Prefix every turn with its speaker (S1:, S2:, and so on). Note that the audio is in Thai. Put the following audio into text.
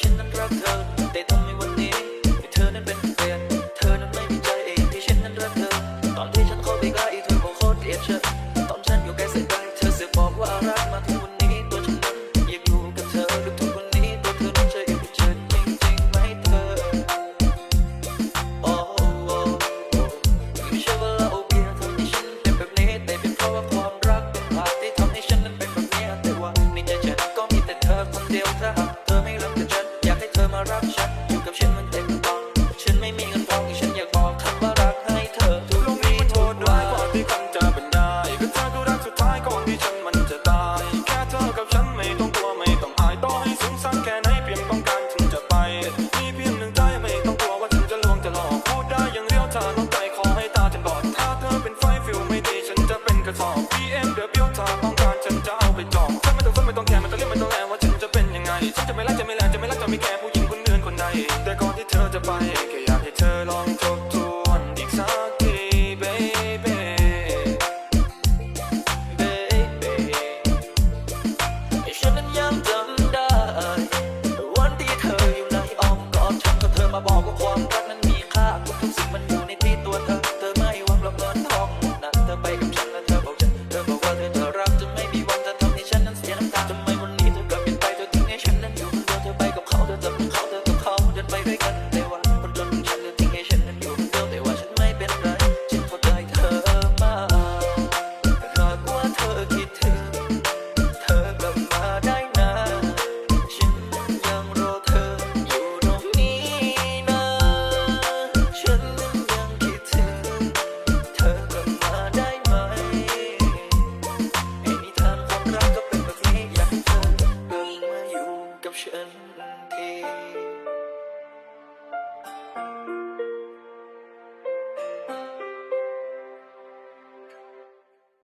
S1: ฉันนั้แต่ทำไมวันนี้ที่เธอนั้นเป็นแฟนเธอนั้นไม่มีใจเองที่ฉันนั้นรักเธอ ตอนที่ฉันเข้าไปใกล้เธอบอกโคตรเอ็บเชตอนฉันอยู่ใกล้เสียใจเธอเสียบอกว่ารักมาถึงวันนี้ตัวฉันอยากดูกับเธอกับทุกวันนี้ตัวเธอนั้นเธออยากกัจริงจริงไหมเธออ้อไม่ใช่ว่าเราโอเคทำให้ฉันเป็นแบบนี้แต่เป็นเพราะว่าความรักเป็นพาที่ทำให้ฉันนั้นเปแบบนี้แต่ว่าในใจฉันก็มีแต่เธอคนเดียวเธอ
S2: กระสอบ BMW ถ้าต้องการฉันจะเอาไปจองฉันไม่ต้องสนไม่ต้องแคร์ไม่ต้องเรียกไม่ต้องแลว่าฉันจะเป็นยังไงฉันจะไม่รักจะไม่แลจะไม่รักจะไม่แคร์ผู้หญิงคนอื่นคนใดแต่ก่อนที่เธอจะไปแค่อยาก
S1: 身体